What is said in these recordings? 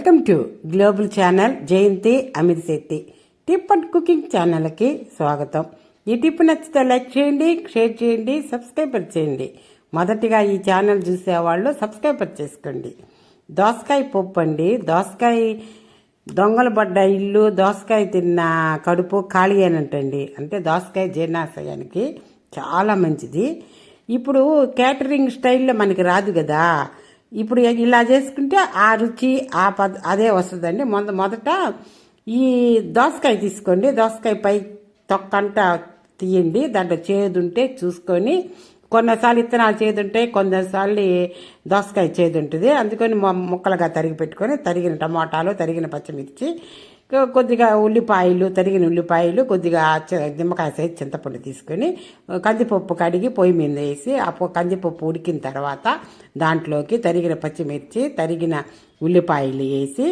Welcome to global channel Jayanti Amit Shetty. Tip and cooking ఛానల్కి స్వాగతం. ఈ tip నచ్చితే లైక్ చేయండి షేర్ చేయండి సబ్స్క్రైబర్ చేయండి. మొదటిగా ఈ ఛానల్ చూసేవాళ్ళు సబ్స్క్రైబర్ చేసుకోండి. దోసకాయ పప్పు అండి. దోసకాయ దొంగలు పడ్డ ఇల్లు దోసకాయ తిన్న కడుపు ఖాళీ అయినట్టండి. అంటే దోసకాయ జీర్ణాశయానికి చాలా మంచిది. ఇప్పుడు క్యాటరింగ్ స్టైల్లో మనకి రాదు కదా. ఇప్పుడు ఇలా చేసుకుంటే ఆ రుచి ఆ పద్ అదే వస్తుందండి. మొద మొదట ఈ దోసకాయ తీసుకోండి. దోసకాయ పై తొక్కంట తీయండి. దాంట్లో చేదుంటే చూసుకొని కొన్నిసార్లు ఇత్తనాలు చేదుంటాయి కొన్నిసార్లు దోసకాయ చేదుంటుంది. అందుకని ముక్కలుగా తరిగి పెట్టుకొని తరిగిన టమాటాలు తరిగిన పచ్చిమిర్చి కొద్దిగా ఉల్లిపాయలు తరిగిన ఉల్లిపాయలు కొద్దిగా నిమ్మకాయ సైజ్ చింతపండు తీసుకొని కందిపప్పు కడిగి పొయ్యి మీద వేసి ఆ కందిపప్పు ఉడికిన తర్వాత దాంట్లోకి తరిగిన పచ్చిమిర్చి తరిగిన ఉల్లిపాయలు వేసి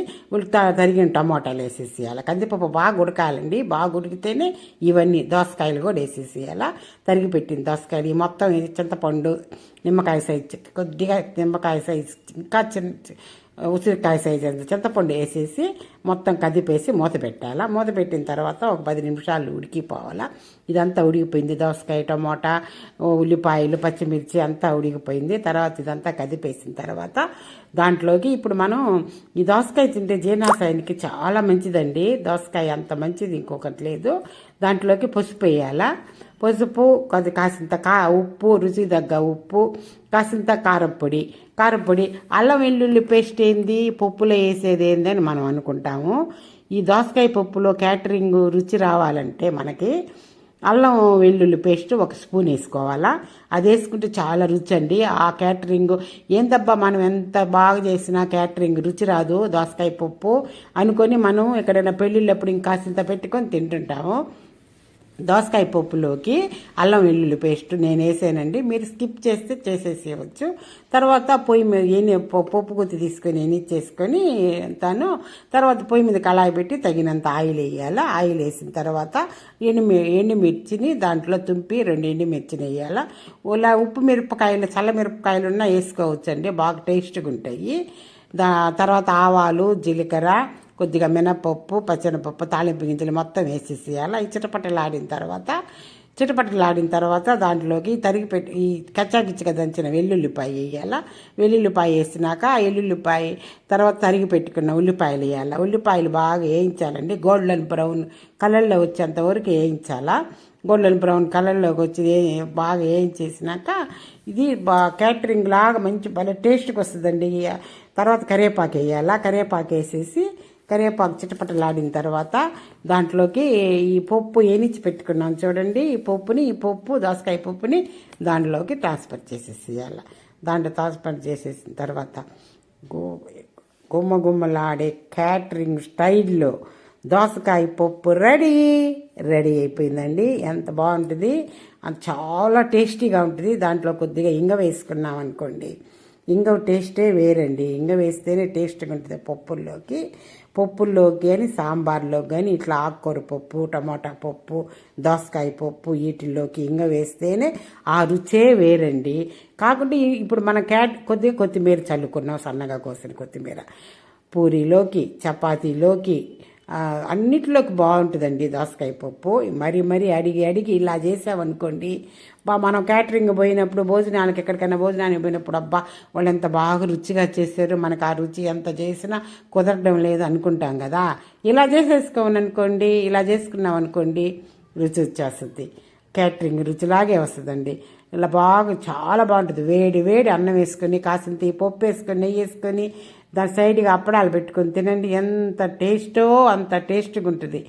తరిగిన టమాటాలు వేసేసేయాలి. కందిపప్పు బాగా ఉడకాలండి. బాగా ఉడికితేనే ఇవన్నీ దోసకాయలు కూడా వేసేసేయాలి. తరిగి పెట్టిన దోసకాయలు మొత్తం చింతపండు నిమ్మకాయ సైజ్ కొద్దిగా నిమ్మకాయ సైజ్ ఇంకా చిన్న ఉసిరికాయ సైజ్ అంత చింతపండు వేసేసి మొత్తం కదిపేసి మూత పెట్టాలా. మూత పెట్టిన తర్వాత ఒక పది నిమిషాలు ఉడికిపోవాలా. ఇదంతా ఉడికిపోయింది. దోసకాయ టమోటా ఉల్లిపాయలు పచ్చిమిర్చి అంతా ఉడికిపోయింది. తర్వాత ఇదంతా కదిపేసిన తర్వాత దాంట్లోకి ఇప్పుడు మనం ఈ దోసకాయ తింటే జీర్ణాశయానికి చాలా మంచిదండి. దోసకాయ అంత మంచిది ఇంకొకటి లేదు. దాంట్లోకి పసుపు వేయాలా. పసుపు కొద్ది కాసింత కా ఉప్పు రుచి తగ్గ ఉప్పు కాసింత కారప్పొడి కారప్పొడి అల్లం వెల్లుల్లి పేస్ట్ ఏంది? పప్పులో వేసేది ఏంది అని మనం అనుకుంటాము. ఈ దోసకాయ పప్పులో క్యాటరింగ్ రుచి రావాలంటే మనకి అల్లం వెల్లుల్లి పేస్ట్ ఒక స్పూన్ వేసుకోవాలా. అది వేసుకుంటే చాలా రుచి అండి. ఆ క్యాటరింగ్ ఏందబ్బా మనం ఎంత బాగా చేసినా క్యాటరింగ్ రుచి రాదు దోసకాయ పప్పు అనుకొని మనం ఎక్కడైనా పెళ్ళిళ్ళప్పుడు ఇంకాసింత పెట్టుకొని తింటుంటాము. దోసకాయ పప్పులోకి అల్లం వెల్లుల్లి పేస్ట్ నేను వేసానండి. మీరు స్కిప్ చేస్తే చేసేసేయవచ్చు. తర్వాత పొయ్యి మీద ఎన్ని పప్పు గుత్తి తీసుకొని ఎన్ని చేసుకొని తాను తర్వాత పొయ్యి మీద కళాయి పెట్టి తగినంత ఆయిల్ వేయాలి. ఆయిల్ వేసిన తర్వాత ఎండుమి ఎండుమిర్చిని దాంట్లో తుంపి రెండు ఎండుమిర్చిని వేయాలి. ఇలా ఉప్పు మిరపకాయలు చల్ల మిరపకాయలు ఉన్నా వేసుకోవచ్చండి. బాగా టేస్ట్గా ఉంటాయి. దా తర్వాత ఆవాలు జీలకర్ర కొద్దిగా మినపప్పు పచ్చనపప్పు తాలింపు గింజలు మొత్తం వేసేసేయాలి. ఈ చిటపటలాడిన తర్వాత చిటపటలాడిన తర్వాత దాంట్లోకి తరిగి పెట్టి ఈ కచ్చాకిచ్చిగా దంచిన వెల్లుల్లిపాయ వేయాలా. వెల్లుల్లిపాయ వేసినాక ఆ వెల్లుల్లిపాయ తర్వాత తరిగి పెట్టుకున్న ఉల్లిపాయలు వేయాలి. ఉల్లిపాయలు బాగా వేయించాలండి. గోల్డెన్ బ్రౌన్ కలర్లో వచ్చేంత వరకు వేయించాలా. గోల్డెన్ బ్రౌన్ కలర్లోకి వచ్చి బాగా వేయించేసినాక ఇది బా క్యాటరింగ్ లాగా మంచి భలే టేస్ట్కి వస్తుందండి. తర్వాత కరివేపాకు వేయాలా. కరివేపాకు వేసేసి కరివేపాకు చిటపటలాడిన తర్వాత దాంట్లోకి ఈ పప్పు ఏనిచ్చి పెట్టుకున్నాం చూడండి. ఈ పప్పుని ఈ పప్పు దోసకాయ పప్పుని దాంట్లోకి ట్రాన్స్ఫర్ చేసేసేయాలి. దాంట్లో ట్రాన్స్ఫర్ చేసేసిన తర్వాత గో గుమ్మ గుమ్మలాడే క్యాటరింగ్ స్టైల్లో దోసకాయ పప్పు రెడీ రెడీ అయిపోయిందండి. ఎంత బాగుంటుంది. అది చాలా టేస్టీగా ఉంటుంది. దాంట్లో కొద్దిగా ఇంగ వేసుకున్నాం అనుకోండి ఇంగ టేస్టే వేరండి. ఇంగ వేస్తేనే టేస్ట్గా ఉంటుంది పప్పుల్లోకి. పప్పుల్లోకి కానీ సాంబార్లోకి కానీ ఇట్లా ఆకుకూర పప్పు టమాటా పప్పు దోసకాయ పప్పు వీటిల్లోకి ఇంగ వేస్తేనే ఆ రుచే వేరండి. కాకుంటే ఇప్పుడు మన క్యాట్ కొద్దిగా కొత్తిమీర చల్లుకున్నాం సన్నగా కోసిన కొత్తిమీర. పూరీలోకి చపాతీలోకి అన్నిటిలోకి బాగుంటుందండి దోసకాయ పప్పు. మరీ మరీ అడిగి అడిగి ఇలా చేసామనుకోండి బా మనం క్యాటరింగ్ పోయినప్పుడు భోజనానికి ఎక్కడికైనా భోజనానికి పోయినప్పుడు అబ్బా వాళ్ళు ఎంత బాగా రుచిగా చేశారు మనకు ఆ రుచి ఎంత చేసినా కుదరడం లేదు అనుకుంటాం కదా. ఇలా చేసేసుకోమని అనుకోండి ఇలా చేసుకున్నాం అనుకోండి రుచి వచ్చేస్తుంది. క్యాటరింగ్ రుచిలాగే వస్తుందండి. ఇలా బాగా చాలా బాగుంటుంది. వేడి వేడి అన్నం వేసుకొని కాసింత పప్పు వేసుకొని నెయ్యి వేసుకొని దాని సైడ్గా అప్పడాలు పెట్టుకొని తినండి. ఎంత టేస్టో అంత టేస్ట్గా ఉంటుంది.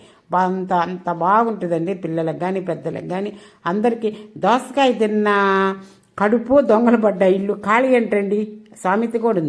అంత అంత బాగుంటుందండి పిల్లలకు కానీ పెద్దలకు కానీ అందరికీ దోసకాయ తిన్న కడుపు దొంగలు పడ్డ ఇల్లు ఖాళీ ఏంటండి సామెత కూడా ఉంది.